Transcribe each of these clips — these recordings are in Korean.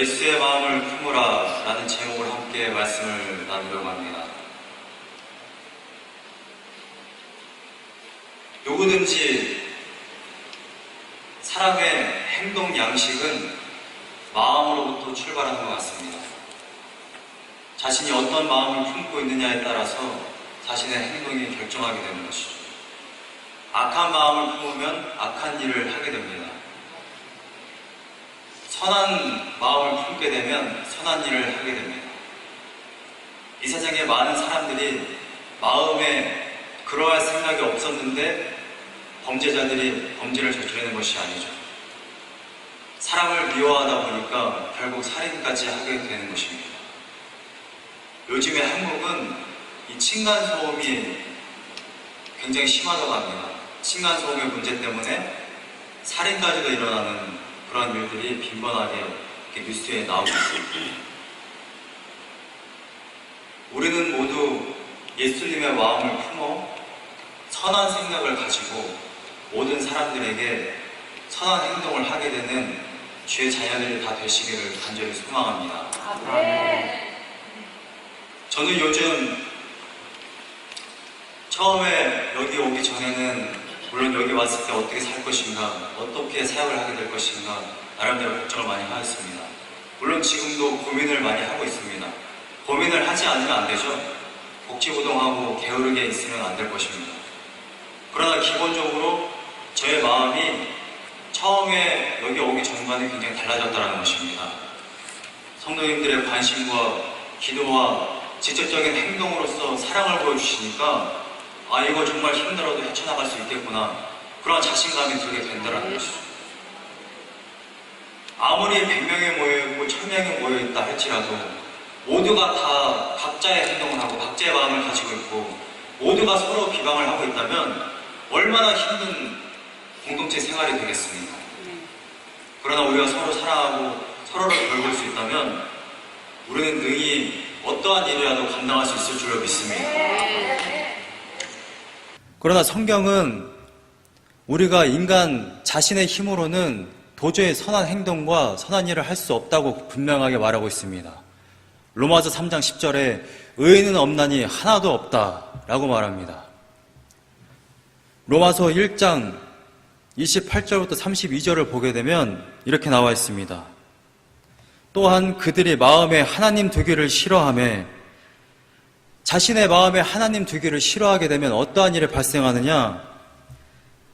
예수의 마음을 품으라 라는 제목으로 함께 말씀을 나누려고 합니다. 누구든지 사람의 행동 양식은 마음으로부터 출발하는 것 같습니다. 자신이 어떤 마음을 품고 있느냐에 따라서 자신의 행동이 결정하게 되는 것이죠. 악한 마음을 품으면 악한 일을 하게 됩니다. 선한 마음을 품게 되면 선한 일을 하게 됩니다. 이 세상에 많은 사람들이 마음에 그러할 생각이 없었는데 범죄자들이 범죄를 저지르는 것이 아니죠. 사람을 미워하다 보니까 결국 살인까지 하게 되는 것입니다. 요즘에 한국은 이 층간소음이 굉장히 심하다고 합니다. 층간소음의 문제 때문에 살인까지도 일어나는 그런 일들이 빈번하게 뉴스에 나오고 있습니다. 우리는 모두 예수님의 마음을 품어 선한 생각을 가지고 모든 사람들에게 선한 행동을 하게 되는 주의 자녀들이 다 되시기를 간절히 소망합니다. 저는 요즘 처음에 여기 오기 전에는 물론 여기 왔을 때 어떻게 살 것인가, 어떻게 사역을 하게 될 것인가, 나름대로 걱정을 많이 하였습니다. 물론 지금도 고민을 많이 하고 있습니다. 고민을 하지 않으면 안 되죠. 복지부동하고 게으르게 있으면 안 될 것입니다. 그러나 기본적으로 저의 마음이 처음에 여기 오기 전과는 굉장히 달라졌다는 것입니다. 성도님들의 관심과 기도와 직접적인 행동으로서 사랑을 보여주시니까 아 이거 정말 힘들어도 헤쳐나갈 수 있겠구나 그런 자신감이 들게 된다는 것이죠. 아무리 100명이 모여있고 1000명이 모여있다 할지라도 모두가 다 각자의 행동을 하고 각자의 마음을 가지고 있고 모두가 서로 비방을 하고 있다면 얼마나 힘든 공동체 생활이 되겠습니까? 그러나 우리가 서로 사랑하고 서로를 돌볼 수 있다면 우리는 능히 어떠한 일이라도 감당할 수 있을 줄로 믿습니다. 그러나 성경은 우리가 인간 자신의 힘으로는 도저히 선한 행동과 선한 일을 할 수 없다고 분명하게 말하고 있습니다. 로마서 3장 10절에 의인은 없나니 하나도 없다라고 말합니다. 로마서 1장 28절부터 32절을 보게 되면 이렇게 나와 있습니다. 또한 그들이 마음에 하나님 되기를 싫어함에 자신의 마음에 하나님 되기를 싫어하게 되면 어떠한 일이 발생하느냐?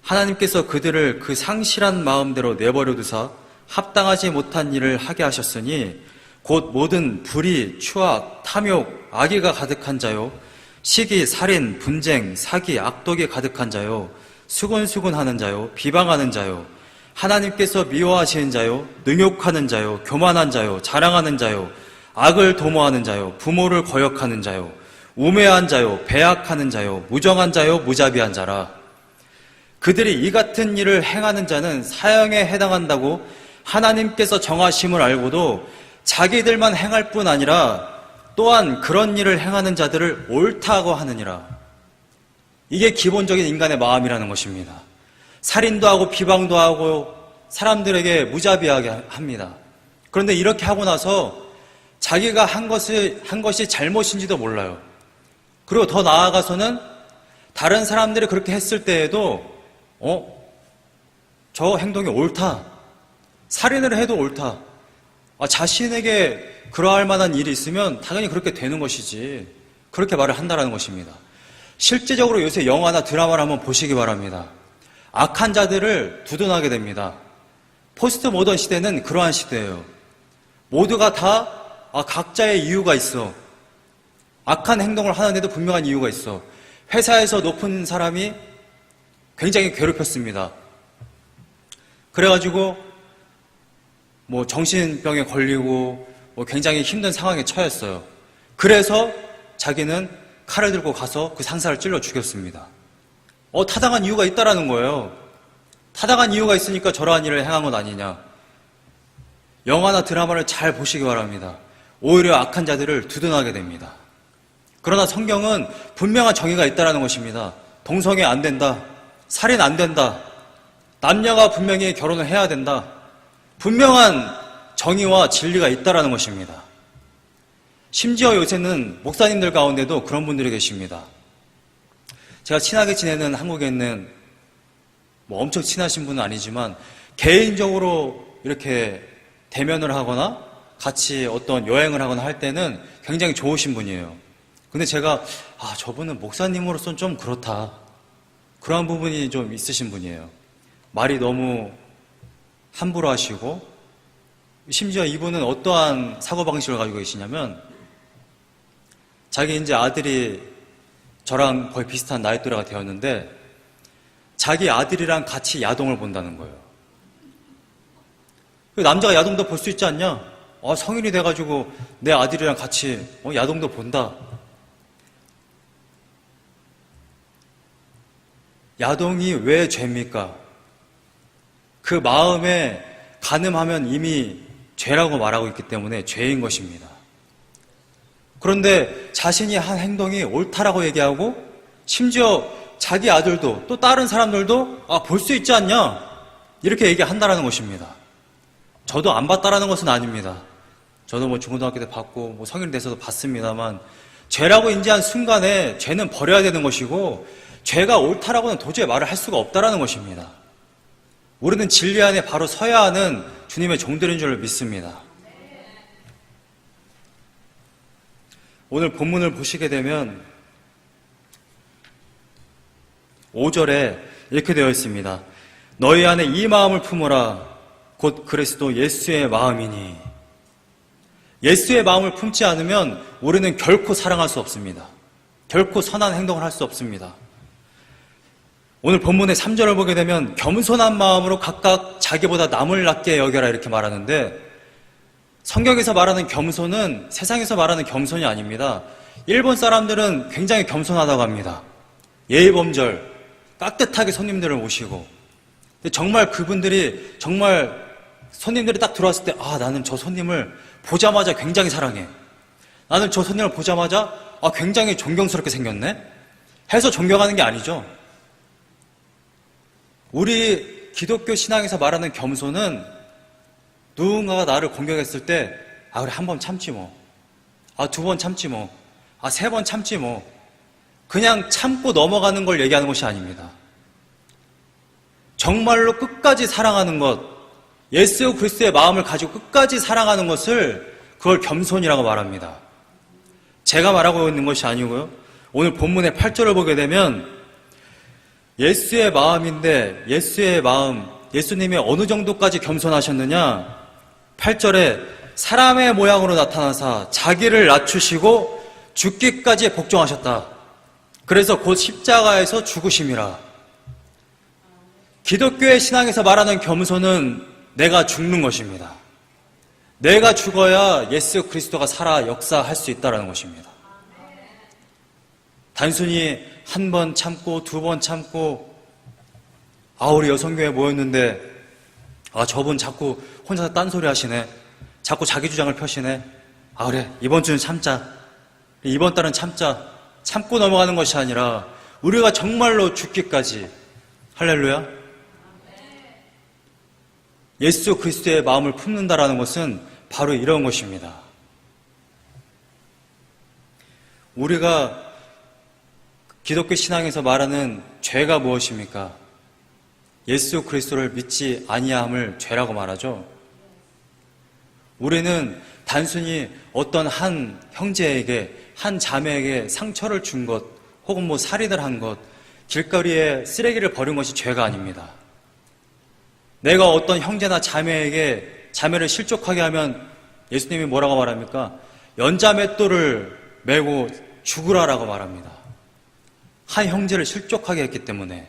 하나님께서 그들을 그 상실한 마음대로 내버려 두사 합당하지 못한 일을 하게 하셨으니 곧 모든 불의, 추악, 탐욕, 악의가 가득한 자요 시기, 살인, 분쟁, 사기, 악독이 가득한 자요 수군수군 하는 자요 비방하는 자요 하나님께서 미워하시는 자요 능욕하는 자요 교만한 자요 자랑하는 자요 악을 도모하는 자요 부모를 거역하는 자요 우매한 자요 배악하는 자요 무정한 자요 무자비한 자라 그들이 이 같은 일을 행하는 자는 사형에 해당한다고 하나님께서 정하심을 알고도 자기들만 행할 뿐 아니라 또한 그런 일을 행하는 자들을 옳다고 하느니라. 이게 기본적인 인간의 마음이라는 것입니다. 살인도 하고 비방도 하고 사람들에게 무자비하게 합니다. 그런데 이렇게 하고 나서 자기가 한 것이, 한 것이 잘못인지도 몰라요. 그리고 더 나아가서는 다른 사람들이 그렇게 했을 때에도 어? 저 행동이 옳다. 살인을 해도 옳다. 아, 자신에게 그러할 만한 일이 있으면 당연히 그렇게 되는 것이지. 그렇게 말을 한다라는 것입니다. 실제적으로 요새 영화나 드라마를 한번 보시기 바랍니다. 악한 자들을 두둔하게 됩니다. 포스트 모던 시대는 그러한 시대예요. 모두가 다 아, 각자의 이유가 있어. 악한 행동을 하는데도 분명한 이유가 있어. 회사에서 높은 사람이 굉장히 괴롭혔습니다. 그래가지고 뭐 정신병에 걸리고 뭐 굉장히 힘든 상황에 처했어요. 그래서 자기는 칼을 들고 가서 그 상사를 찔러 죽였습니다. 어, 타당한 이유가 있다라는 거예요. 타당한 이유가 있으니까 저러한 일을 행한 것 아니냐. 영화나 드라마를 잘 보시기 바랍니다. 오히려 악한 자들을 두둔하게 됩니다. 그러나 성경은 분명한 정의가 있다라는 것입니다. 동성애 안 된다. 살인 안 된다. 남녀가 분명히 결혼을 해야 된다. 분명한 정의와 진리가 있다라는 것입니다. 심지어 요새는 목사님들 가운데도 그런 분들이 계십니다. 제가 친하게 지내는 한국에 있는 뭐 엄청 친하신 분은 아니지만 개인적으로 이렇게 대면을 하거나 같이 어떤 여행을 하거나 할 때는 굉장히 좋으신 분이에요. 근데 제가 아 저분은 목사님으로서는 좀 그렇다. 그러한 부분이 좀 있으신 분이에요. 말이 너무 함부로 하시고 심지어 이분은 어떠한 사고방식을 가지고 계시냐면 자기 이제 아들이 저랑 거의 비슷한 나이 또래가 되었는데 자기 아들이랑 같이 야동을 본다는 거예요. 그 남자가 야동도 볼 수 있지 않냐? 아, 성인이 돼가지고 내 아들이랑 같이 어, 야동도 본다. 야동이 왜 죄입니까? 그 마음에 가늠하면 이미 죄라고 말하고 있기 때문에 죄인 것입니다. 그런데 자신이 한 행동이 옳다라고 얘기하고 심지어 자기 아들도 또 다른 사람들도 아, 볼 수 있지 않냐? 이렇게 얘기한다라는 것입니다. 저도 안 봤다라는 것은 아닙니다. 저도 뭐 중고등학교 때 봤고 뭐 성인 돼서도 봤습니다만 죄라고 인지한 순간에 죄는 버려야 되는 것이고 죄가 옳다라고는 도저히 말을 할 수가 없다라는 것입니다. 우리는 진리 안에 바로 서야 하는 주님의 종들인 줄 믿습니다. 오늘 본문을 보시게 되면 5절에 이렇게 되어 있습니다. 너희 안에 이 마음을 품어라. 곧 그리스도 예수의 마음이니. 예수의 마음을 품지 않으면 우리는 결코 사랑할 수 없습니다. 결코 선한 행동을 할 수 없습니다. 오늘 본문의 3절을 보게 되면 겸손한 마음으로 각각 자기보다 남을 낮게 여겨라 이렇게 말하는데 성경에서 말하는 겸손은 세상에서 말하는 겸손이 아닙니다. 일본 사람들은 굉장히 겸손하다고 합니다. 예의범절, 깍듯하게 손님들을 모시고 정말 그분들이 정말 손님들이 딱 들어왔을 때 아 나는 저 손님을 보자마자 굉장히 사랑해. 나는 저 손님을 보자마자 아 굉장히 존경스럽게 생겼네. 해서 존경하는 게 아니죠. 우리 기독교 신앙에서 말하는 겸손은 누군가가 나를 공격했을 때, 아, 그래, 한 번 참지 뭐. 아, 두 번 참지 뭐. 아, 세 번 참지 뭐. 그냥 참고 넘어가는 걸 얘기하는 것이 아닙니다. 정말로 끝까지 사랑하는 것, 예수 그리스도의 마음을 가지고 끝까지 사랑하는 것을 그걸 겸손이라고 말합니다. 제가 말하고 있는 것이 아니고요. 오늘 본문의 8절을 보게 되면 예수의 마음인데 예수의 마음, 예수님이 어느 정도까지 겸손하셨느냐? 8절에 사람의 모양으로 나타나사 자기를 낮추시고 죽기까지 복종하셨다. 그래서 곧 십자가에서 죽으심이라. 기독교의 신앙에서 말하는 겸손은 내가 죽는 것입니다. 내가 죽어야 예수 그리스도가 살아 역사할 수 있다는 것입니다. 단순히 한 번 참고 두 번 참고 아 우리 여성교회 모였는데 아 저분 자꾸 혼자서 딴소리 하시네. 자꾸 자기 주장을 펴시네. 아 그래. 이번 주는 참자. 이번 달은 참자. 참고 넘어가는 것이 아니라 우리가 정말로 죽기까지. 할렐루야. 예수 그리스도의 마음을 품는다라는 것은 바로 이런 것입니다. 우리가 기독교 신앙에서 말하는 죄가 무엇입니까? 예수 그리스도를 믿지 아니함을 죄라고 말하죠. 우리는 단순히 어떤 한 형제에게 한 자매에게 상처를 준 것, 혹은 뭐 살인을 한 것, 길거리에 쓰레기를 버린 것이 죄가 아닙니다. 내가 어떤 형제나 자매에게 자매를 실족하게 하면 예수님이 뭐라고 말합니까? 연자맷돌을 메고 죽으라라고 말합니다. 한 형제를 실족하게 했기 때문에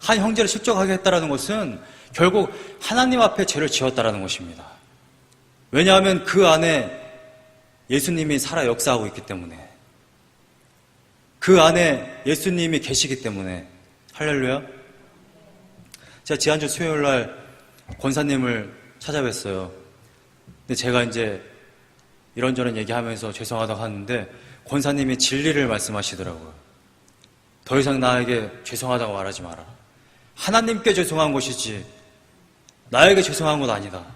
한 형제를 실족하게 했다라는 것은 결국 하나님 앞에 죄를 지었다라는 것입니다. 왜냐하면 그 안에 예수님이 살아 역사하고 있기 때문에 그 안에 예수님이 계시기 때문에 할렐루야. 제가 지난주 수요일 날 권사님을 찾아뵀어요. 근데 제가 이제 이런저런 얘기하면서 죄송하다고 하는데 권사님이 진리를 말씀하시더라고요. 더 이상 나에게 죄송하다고 말하지 마라. 하나님께 죄송한 것이지 나에게 죄송한 것 아니다.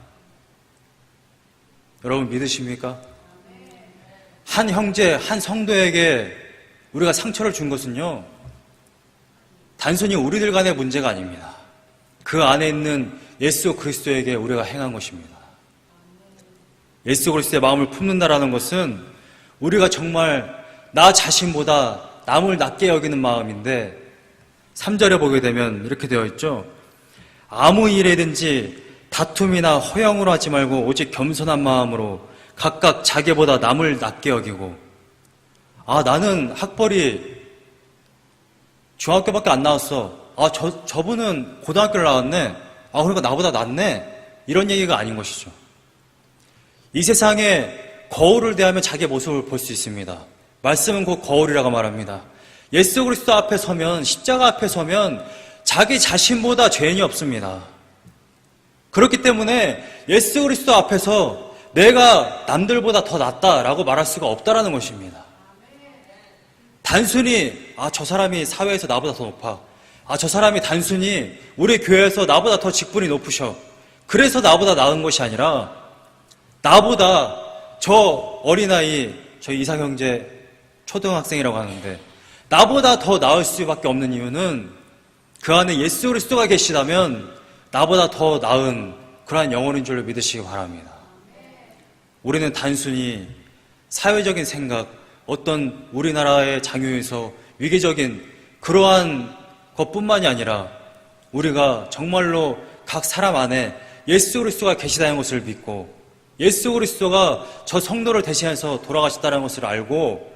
여러분 믿으십니까? 한 형제, 한 성도에게 우리가 상처를 준 것은요, 단순히 우리들 간의 문제가 아닙니다. 그 안에 있는 예수 그리스도에게 우리가 행한 것입니다. 예수 그리스도의 마음을 품는다라는 것은 우리가 정말 나 자신보다 남을 낮게 여기는 마음인데 3절에 보게 되면 이렇게 되어 있죠. 아무 일에든지 다툼이나 허영으로 하지 말고 오직 겸손한 마음으로 각각 자기보다 남을 낮게 여기고 아 나는 학벌이 중학교밖에 안 나왔어. 아 저 저분은 고등학교를 나왔네. 아 그러니까 나보다 낫네. 이런 얘기가 아닌 것이죠. 이 세상에 거울을 대하면 자기의 모습을 볼 수 있습니다. 말씀은 곧 거울이라고 말합니다. 예수 그리스도 앞에 서면 십자가 앞에 서면 자기 자신보다 죄인이 없습니다. 그렇기 때문에 예수 그리스도 앞에서 내가 남들보다 더 낫다라고 말할 수가 없다라는 것입니다. 단순히 아 저 사람이 사회에서 나보다 더 높아. 아 저 사람이 단순히 우리 교회에서 나보다 더 직분이 높으셔. 그래서 나보다 나은 것이 아니라 나보다 저 어린아이 저 이사 형제 초등학생이라고 하는데 나보다 더 나을 수밖에 없는 이유는 그 안에 예수 그리스도가 계시다면 나보다 더 나은 그러한 영혼인 줄로 믿으시기 바랍니다. 우리는 단순히 사회적인 생각, 어떤 우리나라의 장유에서 위계적인 그러한 것뿐만이 아니라 우리가 정말로 각 사람 안에 예수 그리스도가 계시다는 것을 믿고 예수 그리스도가 저 성도를 대신해서 돌아가셨다는 것을 알고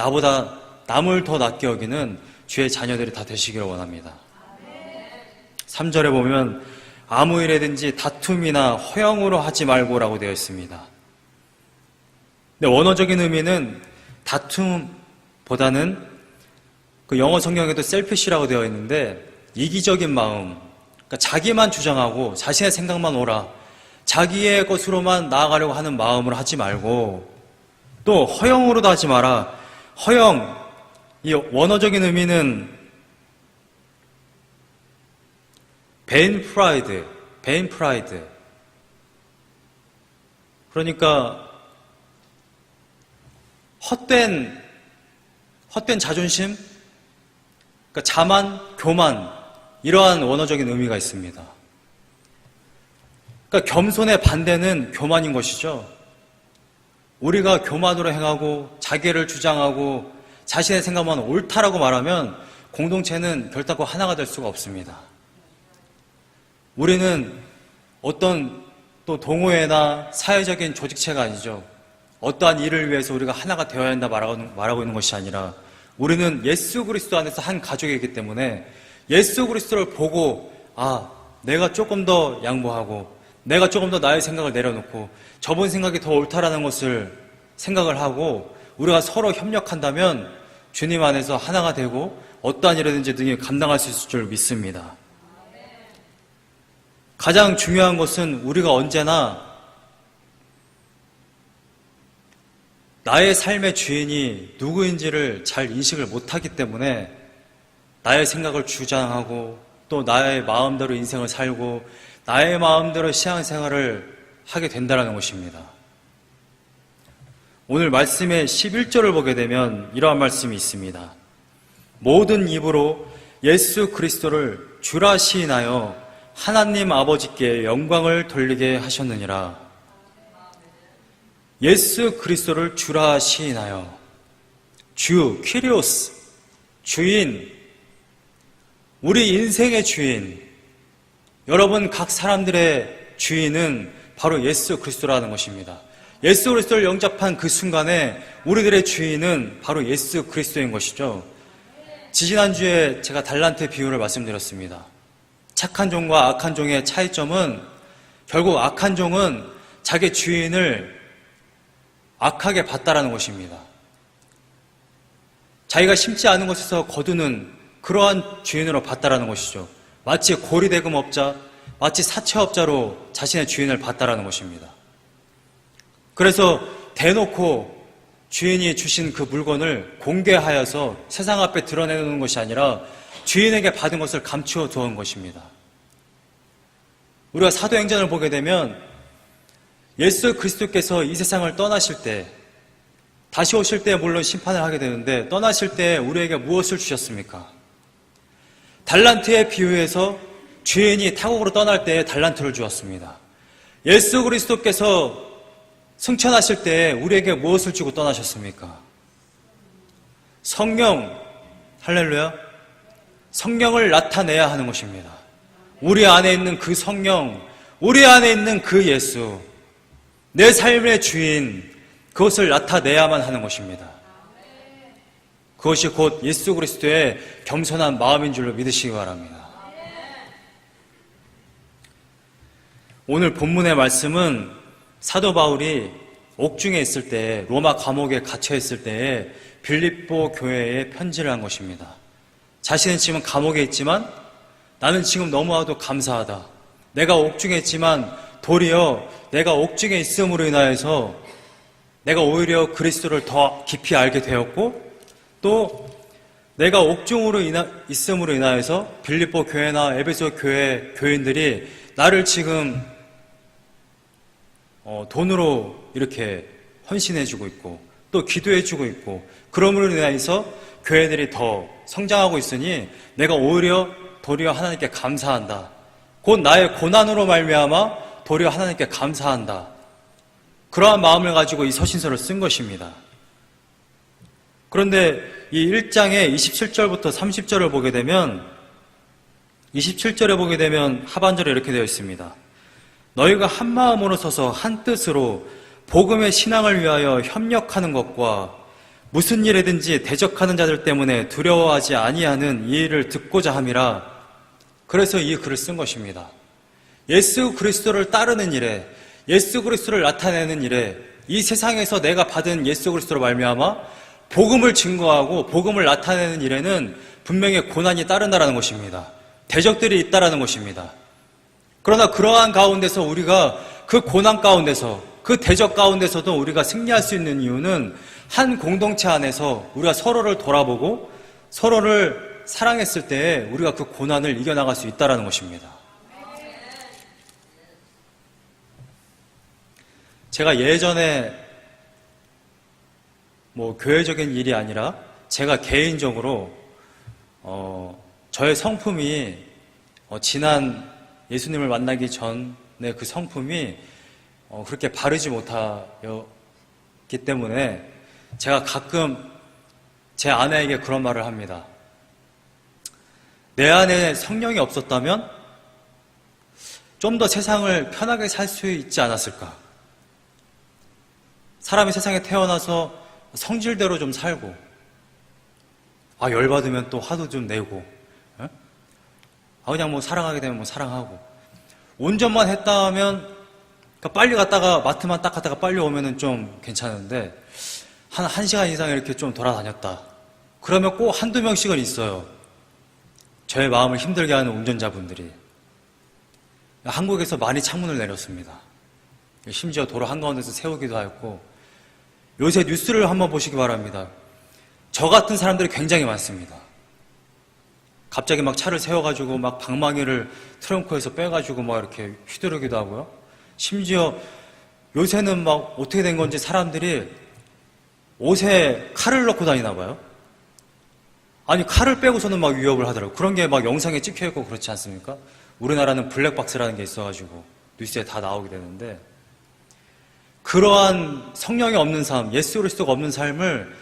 나보다 남을 더 낫게 여기는 주의 자녀들이 다 되시기를 원합니다. 3절에 보면 아무 일에든지 다툼이나 허영으로 하지 말고라고 되어 있습니다. 근데 원어적인 의미는 다툼보다는 그 영어 성경에도 셀피시라고 되어 있는데 이기적인 마음, 그러니까 자기만 주장하고 자신의 생각만 오라, 자기의 것으로만 나아가려고 하는 마음으로 하지 말고 또 허영으로도 하지 마라. 허영, 이 원어적인 의미는 베인 프라이드, 베인 프라이드. 그러니까 헛된 헛된 자존심, 그러니까 자만, 교만 이러한 원어적인 의미가 있습니다. 그러니까 겸손의 반대는 교만인 것이죠. 우리가 교만으로 행하고 자기를 주장하고 자신의 생각만 옳다라고 말하면 공동체는 결단코 하나가 될 수가 없습니다. 우리는 어떤 또 동호회나 사회적인 조직체가 아니죠. 어떠한 일을 위해서 우리가 하나가 되어야 한다 말하고, 있는 것이 아니라 우리는 예수 그리스도 안에서 한 가족이기 때문에 예수 그리스도를 보고 아 내가 조금 더 양보하고 내가 조금 더 나의 생각을 내려놓고 저번 생각이 더 옳다라는 것을 생각을 하고 우리가 서로 협력한다면 주님 안에서 하나가 되고 어떠한 일이든지 능히 감당할 수 있을 줄 믿습니다. 가장 중요한 것은 우리가 언제나 나의 삶의 주인이 누구인지를 잘 인식을 못하기 때문에 나의 생각을 주장하고 또 나의 마음대로 인생을 살고 나의 마음대로 신앙생활을 하게 된다는 것입니다. 오늘 말씀의 11절을 보게 되면 이러한 말씀이 있습니다. 모든 입으로 예수 그리스도를 주라 시인하여 하나님 아버지께 영광을 돌리게 하셨느니라. 예수 그리스도를 주라 시인하여 주, 퀴리오스, 주인, 우리 인생의 주인, 여러분 각 사람들의 주인은 바로 예수 그리스도라는 것입니다. 예수 그리스도를 영접한 그 순간에 우리들의 주인은 바로 예수 그리스도인 것이죠. 지지난주에 제가 달란트 비유를 말씀드렸습니다. 착한 종과 악한 종의 차이점은 결국 악한 종은 자기 주인을 악하게 봤다라는 것입니다. 자기가 심지 않은 것에서 거두는 그러한 주인으로 봤다라는 것이죠. 마치 고리대금업자, 마치 사채업자로 자신의 주인을 봤다라는 것입니다. 그래서 대놓고 주인이 주신 그 물건을 공개하여서 세상 앞에 드러내는 것이 아니라 주인에게 받은 것을 감추어 두은 것입니다. 우리가 사도행전을 보게 되면 예수 그리스도께서 이 세상을 떠나실 때, 다시 오실 때 물론 심판을 하게 되는데, 떠나실 때 우리에게 무엇을 주셨습니까? 달란트에 비유해서 주인이 타국으로 떠날 때 달란트를 주었습니다. 예수 그리스도께서 승천하실 때 우리에게 무엇을 주고 떠나셨습니까? 성령, 할렐루야. 성령을 나타내야 하는 것입니다. 우리 안에 있는 그 성령, 우리 안에 있는 그 예수, 내 삶의 주인, 그것을 나타내야만 하는 것입니다. 그것이 곧 예수 그리스도의 겸손한 마음인 줄로 믿으시기 바랍니다. 오늘 본문의 말씀은 사도 바울이 옥중에 있을 때, 로마 감옥에 갇혀 있을 때에 빌립보 교회에 편지를 한 것입니다. 자신은 지금 감옥에 있지만 나는 지금 너무나도 감사하다. 내가 옥중에 있지만 도리어 내가 옥중에 있음으로 인하여서 내가 오히려 그리스도를 더 깊이 알게 되었고 또 내가 옥중으로 인하, 있음으로 인하여서 빌립보 교회나 에베소 교회 교인들이 나를 지금 어, 돈으로 이렇게 헌신해주고 있고 또 기도해주고 있고 그러므로 인하여서 교회들이 더 성장하고 있으니 내가 오히려 도리어 하나님께 감사한다. 곧 나의 고난으로 말미암아 도리어 하나님께 감사한다. 그러한 마음을 가지고 이 서신서를 쓴 것입니다. 그런데 이 1장의 27절부터 30절을 보게 되면 27절에 보게 되면 하반절에 이렇게 되어 있습니다. 너희가 한 마음으로 서서 한 뜻으로 복음의 신앙을 위하여 협력하는 것과 무슨 일에든지 대적하는 자들 때문에 두려워하지 아니하는 이 일을 듣고자 함이라. 그래서 이 글을 쓴 것입니다. 예수 그리스도를 따르는 일에 예수 그리스도를 나타내는 일에 이 세상에서 내가 받은 예수 그리스도로 말미암아 복음을 증거하고 복음을 나타내는 일에는 분명히 고난이 따른다라는 것입니다. 대적들이 있다라는 것입니다. 그러나 그러한 가운데서 우리가 그 고난 가운데서 그 대적 가운데서도 우리가 승리할 수 있는 이유는 한 공동체 안에서 우리가 서로를 돌아보고 서로를 사랑했을 때 우리가 그 고난을 이겨나갈 수 있다는 것입니다. 제가 예전에 뭐 교회적인 일이 아니라 제가 개인적으로 어, 저의 성품이 어, 지난 예수님을 만나기 전에 그 성품이 어, 그렇게 바르지 못하였기 때문에 제가 가끔 제 아내에게 그런 말을 합니다. 내 안에 성령이 없었다면 좀 더 세상을 편하게 살 수 있지 않았을까? 사람이 세상에 태어나서 성질대로 좀 살고, 아, 열받으면 또 화도 좀 내고, 어? 아, 그냥 뭐 사랑하게 되면 뭐 사랑하고, 운전만 했다 하면, 그러니까 빨리 갔다가 마트만 딱 갔다가 빨리 오면은 좀 괜찮은데, 한, 한 시간 이상 이렇게 좀 돌아다녔다. 그러면 꼭 한두 명씩은 있어요. 저의 마음을 힘들게 하는 운전자분들이. 한국에서 많이 창문을 내렸습니다. 심지어 도로 한가운데서 세우기도 하였고, 요새 뉴스를 한번 보시기 바랍니다. 저 같은 사람들이 굉장히 많습니다. 갑자기 막 차를 세워가지고 막 방망이를 트렁크에서 빼가지고 막 이렇게 휘두르기도 하고요. 심지어 요새는 막 어떻게 된 건지 사람들이 옷에 칼을 넣고 다니나 봐요. 아니 칼을 빼고서는 막 위협을 하더라고요. 그런 게 막 영상에 찍혀 있고 그렇지 않습니까? 우리나라는 블랙박스라는 게 있어가지고 뉴스에 다 나오게 되는데 그러한 성령이 없는 삶, 예수 그리스도가 없는 삶을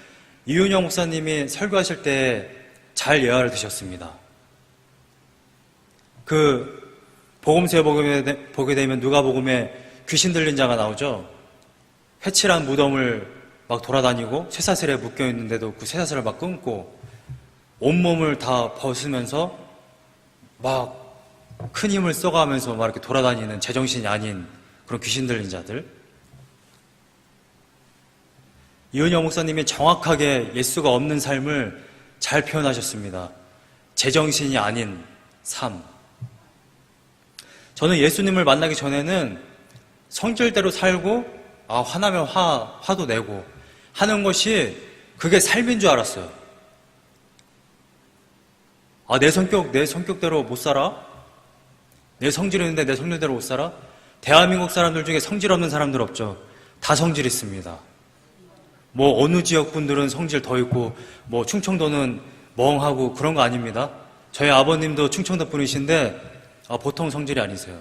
이윤영 목사님이 설교하실 때 잘 예화를 드셨습니다. 그 복음서에 보게 되면 누가 복음에 귀신 들린 자가 나오죠. 회칠한 무덤을 막 돌아다니고 쇠사슬에 묶여 있는데도 그 쇠사슬을 막 끊고 온몸을 다 벗으면서 막 큰 힘을 써가면서 막 이렇게 돌아다니는 제정신이 아닌 그런 귀신 들린 자들. 이은영 목사님이 정확하게 예수가 없는 삶을 잘 표현하셨습니다. 제정신이 아닌 삶. 저는 예수님을 만나기 전에는 성질대로 살고, 아, 화나면 화, 화도 내고, 하는 것이 그게 삶인 줄 알았어요. 아, 내 성격, 내 성격대로 못 살아? 내 성질이 있는데 내 성질대로 못 살아? 대한민국 사람들 중에 성질 없는 사람들 없죠. 다 성질 있습니다. 뭐 어느 지역 분들은 성질 더 있고 뭐 충청도는 멍하고 그런 거 아닙니다. 저희 아버님도 충청도 분이신데 아, 보통 성질이 아니세요.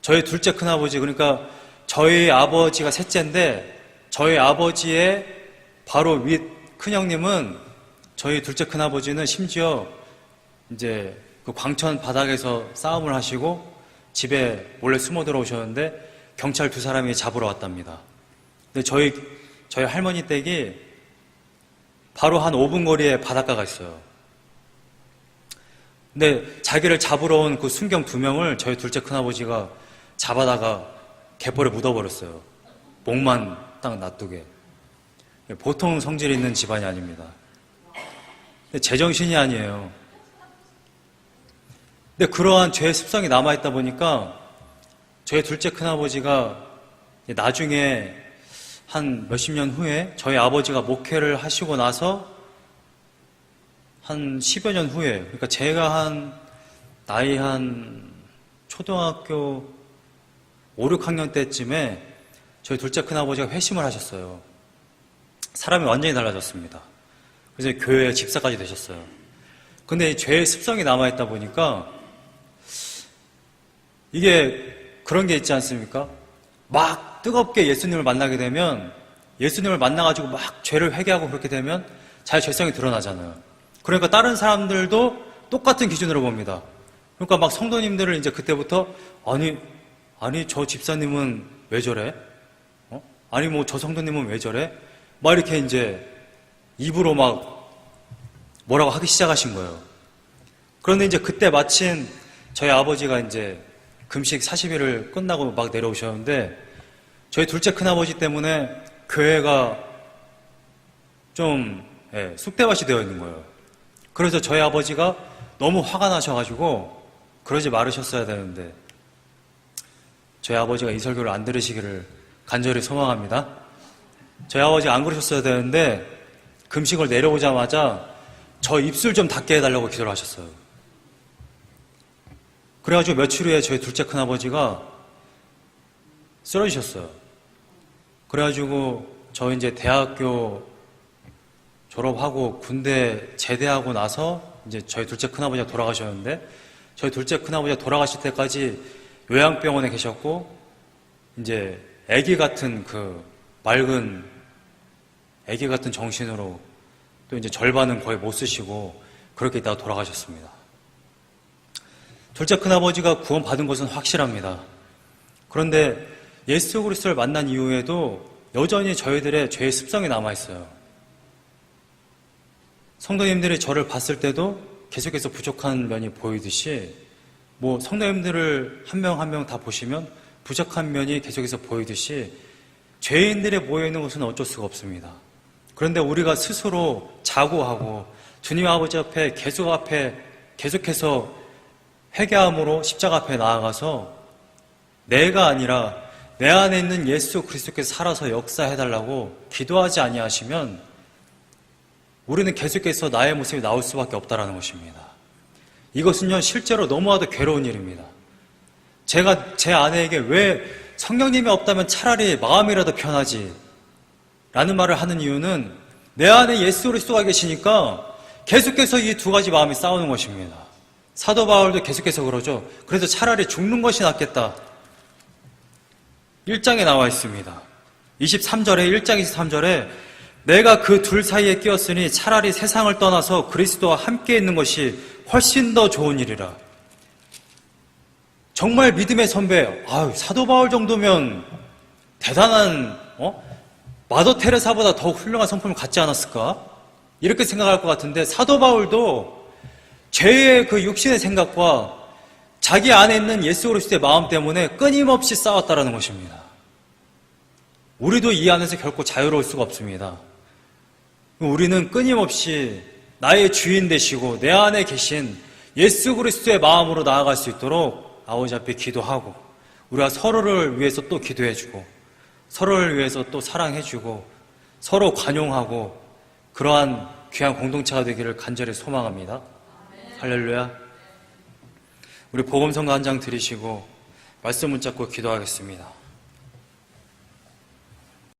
저희 둘째 큰아버지 그러니까 저희 아버지가 셋째인데 저희 아버지의 바로 윗 큰형님은 저희 둘째 큰아버지는 심지어 이제 그 광천 바닥에서 싸움을 하시고 집에 몰래 숨어 들어오셨는데 경찰 두 사람이 잡으러 왔답니다. 근데 저희 저희 할머니 댁이 바로 한 5분 거리에 바닷가가 있어요. 근데 자기를 잡으러 온 그 순경 두 명을 저희 둘째 큰아버지가 잡아다가 갯벌에 묻어버렸어요. 목만 딱 놔두게. 보통 성질 있는 집안이 아닙니다. 근데 제정신이 아니에요. 근데 그러한 죄의 습성이 남아있다 보니까 저희 둘째 큰아버지가 나중에 한 몇십 년 후에 저희 아버지가 목회를 하시고 나서 한 10여 년 후에, 그러니까 제가 한, 나이 한, 초등학교 5, 6학년 때쯤에 저희 둘째 큰아버지가 회심을 하셨어요. 사람이 완전히 달라졌습니다. 그래서 교회 집사까지 되셨어요. 근데 이 죄의 습성이 남아있다 보니까 이게 그런 게 있지 않습니까? 막 뜨겁게 예수님을 만나게 되면 예수님을 만나가지고 막 죄를 회개하고 그렇게 되면 자기 죄성이 드러나잖아요. 그러니까 다른 사람들도 똑같은 기준으로 봅니다. 그러니까 막 성도님들을 이제 그때부터 아니 아니 저 집사님은 왜 저래? 어? 아니 뭐 저 성도님은 왜 저래? 막 이렇게 이제 입으로 막 뭐라고 하기 시작하신 거예요. 그런데 이제 그때 마침 저희 아버지가 이제 금식 40일을 끝나고 막 내려오셨는데 저희 둘째 큰아버지 때문에 교회가 좀 예, 쑥대밭이 되어 있는 거예요. 그래서 저희 아버지가 너무 화가 나셔가지고 그러지 말으셨어야 되는데 저희 아버지가 이 설교를 안 들으시기를 간절히 소망합니다. 저희 아버지가 안 그러셨어야 되는데 금식을 내려오자마자 저 입술 좀 닫게 해달라고 기도를 하셨어요. 그래가지고 며칠 후에 저희 둘째 큰아버지가 쓰러지셨어요. 그래가지고 저 이제 대학교 졸업하고 군대 제대하고 나서 이제 저희 둘째 큰아버지가 돌아가셨는데 저희 둘째 큰아버지가 돌아가실 때까지 요양병원에 계셨고 이제 아기 같은 그 맑은 아기 같은 정신으로 또 이제 절반은 거의 못 쓰시고 그렇게 있다가 돌아가셨습니다. 둘째 큰아버지가 구원받은 것은 확실합니다. 그런데 예수 그리스도를 만난 이후에도 여전히 저희들의 죄의 습성이 남아 있어요. 성도님들이 저를 봤을 때도 계속해서 부족한 면이 보이듯이 뭐 성도님들을 한 명 한 명 다 보시면 부족한 면이 계속해서 보이듯이 죄인들의 모여 있는 것은 어쩔 수가 없습니다. 그런데 우리가 스스로 자고하고 주님 아버지 앞에 계속 앞에 계속해서 회개함으로 십자가 앞에 나아가서 내가 아니라 내 안에 있는 예수 그리스도께서 살아서 역사해달라고 기도하지 아니하시면 우리는 계속해서 나의 모습이 나올 수밖에 없다라는 것입니다. 이것은요 실제로 너무나도 괴로운 일입니다. 제가 제 아내에게 왜 성령님이 없다면 차라리 마음이라도 편하지 라는 말을 하는 이유는 내 안에 예수 그리스도가 계시니까 계속해서 이 두 가지 마음이 싸우는 것입니다. 사도 바울도 계속해서 그러죠. 그래서 차라리 죽는 것이 낫겠다. 1장에 나와 있습니다. 23절에 1장 23절에 내가 그 둘 사이에 끼었으니 차라리 세상을 떠나서 그리스도와 함께 있는 것이 훨씬 더 좋은 일이라. 정말 믿음의 선배, 아유, 사도 바울 정도면 대단한, 어? 마더 테레사보다 더 훌륭한 성품을 갖지 않았을까? 이렇게 생각할 것 같은데 사도 바울도 죄의 그 육신의 생각과 자기 안에 있는 예수 그리스도의 마음 때문에 끊임없이 싸웠다라는 것입니다. 우리도 이 안에서 결코 자유로울 수가 없습니다. 우리는 끊임없이 나의 주인 되시고 내 안에 계신 예수 그리스도의 마음으로 나아갈 수 있도록 아버지 앞에 기도하고 우리가 서로를 위해서 또 기도해주고 서로를 위해서 또 사랑해주고 서로 관용하고 그러한 귀한 공동체가 되기를 간절히 소망합니다. 할렐루야. 우리 복음성가 한장 드리시고 말씀 붙잡고 기도하겠습니다.